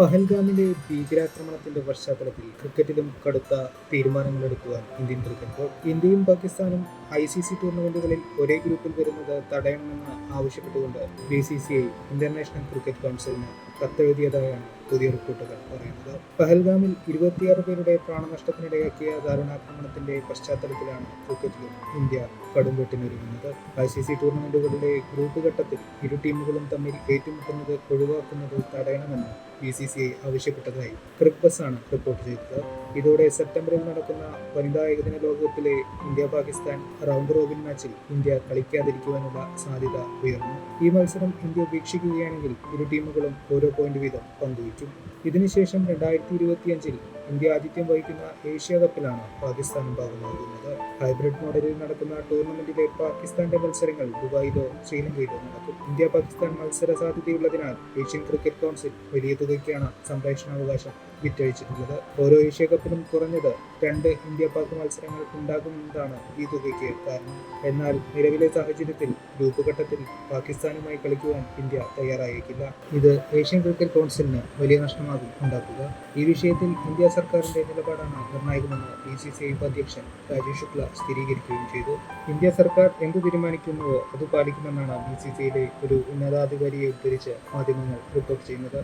പഹൽഗാമിലെ ഭീകരാക്രമണത്തിന്റെ പശ്ചാത്തലത്തിൽ ക്രിക്കറ്റിലും കടുത്ത തീരുമാനങ്ങളെടുക്കുവാൻ ഇന്ത്യൻ ക്രിക്കറ്റ് ബോർഡ് ഇന്ത്യയും പാകിസ്ഥാനും ഐ സി സി ടൂർണമെന്റുകളിൽ ഒരേ ഗ്രൂപ്പിൽ വരുന്നത് തടയണമെന്ന് ആവശ്യപ്പെട്ടുകൊണ്ട് B C C I international cricket കൗൺസിലിന് കത്തെഴുതിയതായാണ് പുതിയ റിപ്പോർട്ടുകൾ പറയുന്നത് പഹൽഗാമിൽ ഇരുപത്തിയാറ് പേരുടെ പ്രാണനഷ്ടത്തിനിടയാക്കിയ ദാരുണാക്രമണത്തിന്റെ പശ്ചാത്തലത്തിലാണ് ക്രിക്കറ്റിലും ഇന്ത്യ കടുംവെട്ടിനൊരുങ്ങുന്നത് ഐ സി സി ടൂർണമെന്റുകളുടെ ഗ്രൂപ്പ് ഘട്ടത്തിൽ ഇരു ടീമുകളും തമ്മിൽ ഏറ്റുമുട്ടുന്നത് ഒഴിവാക്കുന്നത് തടയണമെന്ന് ബി സി സി ഐ ആവശ്യപ്പെട്ടതായി ക്രിക്കസ് ആണ് റിപ്പോർട്ട് ചെയ്തത്. ഇതോടെ സെപ്റ്റംബറിൽ നടക്കുന്ന വനിതാ ഏകദിന ലോകകപ്പിലെ ഇന്ത്യ പാകിസ്ഥാൻ റൗണ്ട് റോബിൻ മാച്ചിൽ ഇന്ത്യ കളിക്കാതിരിക്കുവാനുള്ള സാധ്യത ഉയർന്നു. ഈ മത്സരം ഇന്ത്യ ഉപേക്ഷിക്കുകയാണെങ്കിൽ ഇരു ടീമുകളും ഓരോ പോയിന്റ് വീതം പങ്കുവയ്ക്കും ഇതിനുശേഷം രണ്ടായിരത്തി ഇരുപത്തിയഞ്ചിൽ ഇന്ത്യ ആതിഥ്യം വഹിക്കുന്ന ഏഷ്യ കപ്പിലാണ് പാകിസ്ഥാനും ഭാഗമാകുന്നത്. ഹൈബ്രിഡ് മോഡലിൽ നടക്കുന്ന ടൂർണമെന്റിലെ പാകിസ്ഥാന്റെ മത്സരങ്ങൾ ദുബായിലോ ശ്രീലങ്കയിലോ നടക്കും. ഇന്ത്യ പാകിസ്ഥാൻ മത്സര സാധ്യതയുള്ളതിനാൽ ഏഷ്യൻ ക്രിക്കറ്റ് കൗൺസിൽ വലിയ തുകയ്ക്കാണ് സംപ്രേഷണാവകാശം വിറ്റഴിച്ചിട്ടുള്ളത്. ഓരോ ഏഷ്യ കപ്പിലും കുറഞ്ഞത് രണ്ട് ഇന്ത്യ പാക് മത്സരങ്ങൾ ഉണ്ടാകുമെന്നതാണ് ഈ തുകയ്ക്ക് കാരണം. എന്നാൽ നിലവിലെ സാഹചര്യത്തിൽ ഗ്രൂപ്പ് ഘട്ടത്തിൽ പാകിസ്ഥാനുമായി കളിക്കുവാൻ ഇന്ത്യ തയ്യാറായേക്കില്ല. ഇത് ഏഷ്യൻ ക്രിക്കറ്റ് കൗൺസിലിന് വലിയ നഷ്ടമാകും ഉണ്ടാക്കുക. ഈ വിഷയത്തിൽ ഇന്ത്യ സർക്കാരിന്റെ നിലപാടാണ് നിർണായകമെന്ന് ബി സി സി ഐ ഉപാധ്യക്ഷൻ രാജീവ് ശുക്ല സ്ഥിരീകരിക്കുകയും ചെയ്തു. ഇന്ത്യ സർക്കാർ എന്ത് തീരുമാനിക്കുന്നുവോ അത് പാലിക്കുമെന്നാണ് ബി സി സി ഐയിലെ ഒരു ഉന്നതാധികാരിയെ ഉദ്ധരിച്ച് മാധ്യമങ്ങൾ റിപ്പോർട്ട് ചെയ്യുന്നത്.